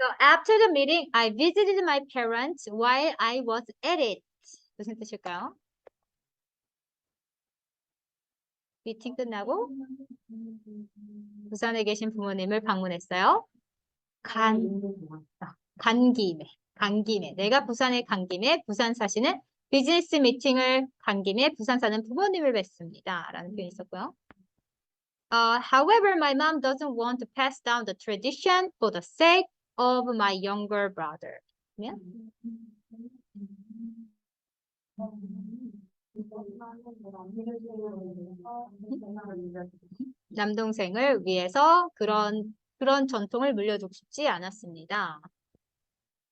So after the meeting, I visited my parents while I was at it. 무슨 뜻일까요? 미팅 끝나고 부산에 계신 부모님을 방문했어요. 간, 간 김에, 간 김에. 내가 부산에 간 김에 부산 사시는 비즈니스 미팅을 간 김에 부산 사는 부모님을 뵀습니다. 라는 표현이 있었고요. Uh, however, my mom doesn't want to pass down the tradition for the sake of my younger brother. 그러면 남동생을 위해서 그런 그런 전통을 물려주고 싶지 않았습니다.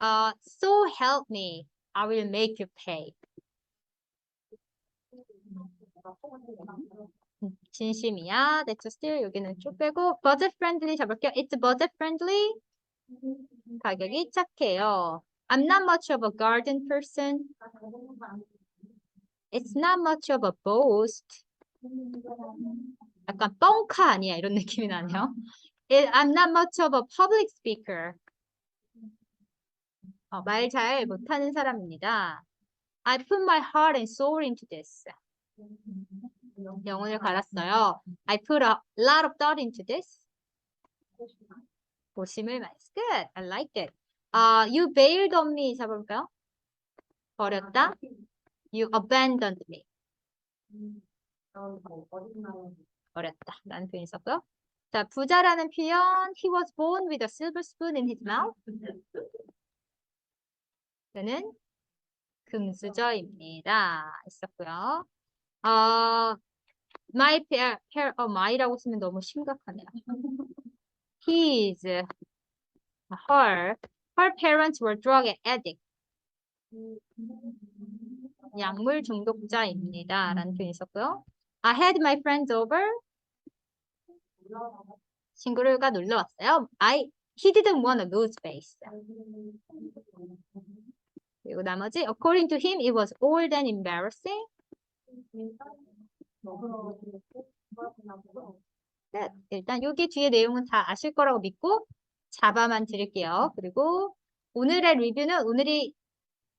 Uh, so help me, I will make you pay. 음, 진심이야. That's still 여기는 쭉 빼고 budget friendly 잡을게요. It's budget friendly. 가격이 착해요. I'm not much of a garden person. It's not much of a boast. 약간 뻥카 아니야 이런 느낌이 나네요. It- I'm not much of a public speaker. 어, 말 잘 못하는 사람입니다. I put my heart and soul into this. 영혼을 갈았어요. I put a lot of thought into this. 고심을 많이. Good. I like it. 아, you bailed on me 잡아볼까요? 버렸다. You abandoned me. 버렸다. 라는 표현이 있었고요. 자, 부자라는 표현. He was born with a silver spoon in his mouth. 그는 금수저입니다. 있었고요. 어, my pair, pair, 어, my라고 쓰면 너무 심각하네요. His, her, her parents were drug addict. 약물 중독자입니다. 라는 표현이 있었고요. I had my friends over. 친구가 놀러 왔어요. I, he didn't want to lose face. 그리고 나머지, according to him, it was old and embarrassing. 네, 일단 여기 뒤에 내용은 다 아실 거라고 믿고 잡아만 드릴게요. 그리고 오늘의 리뷰는 오늘이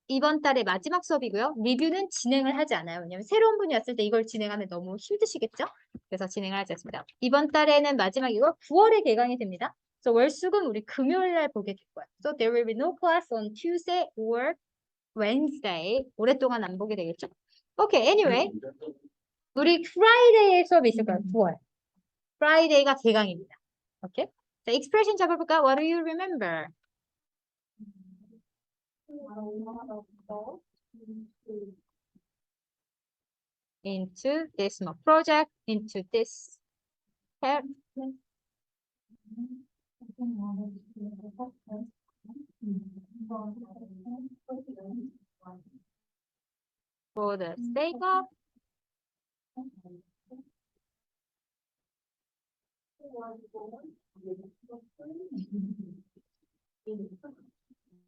이번 달의 마지막 수업이고요. 리뷰는 진행을 하지 않아요. 왜냐면 새로운 분이 왔을 때 이걸 진행하면 너무 힘드시겠죠? 그래서 진행을 하지 않습니다. 이번 달에는 마지막이고 9월에 개강이 됩니다. 그래서 월수금 우리 금요일 날 보게 될 거예요. So there will be no class on Tuesday or Wednesday. 오랫동안 안 보게 되겠죠? Okay, anyway. 우리 프라이데이에 수업이 있을 거예요. 9월. 프라이데이가 개강입니다. 오케이? 자, expression 잡아볼까? What do you remember? into this 뭐 project, into this for the sake of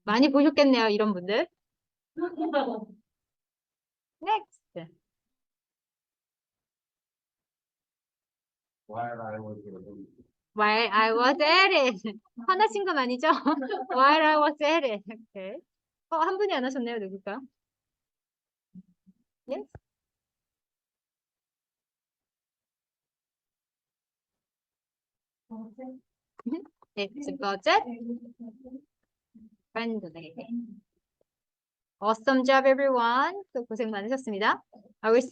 많이 보셨겠네요, 이런 분들. Next. While I was While I was at it. 화나신 건 아니죠? While I was at it. Okay. 어, 한 분이 안 하셨네요. 누굴까요? Yes? It's budget friendly. Awesome job, everyone. 또 고생 많으셨습니다. I will